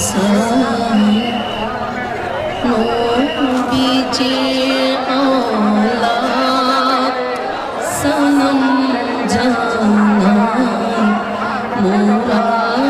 সালাম নবীজি আলাপ সালাম জানাই মোরা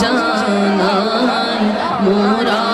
জানান মোরা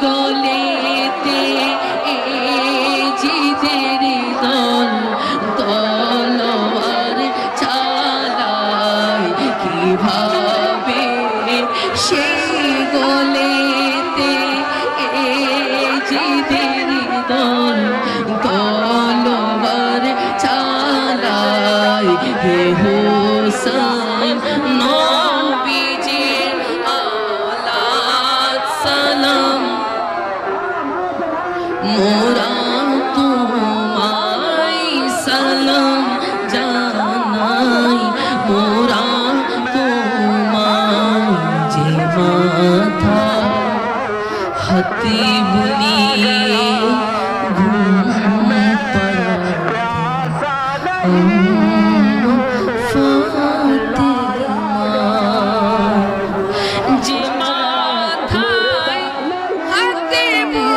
Golden. tempo.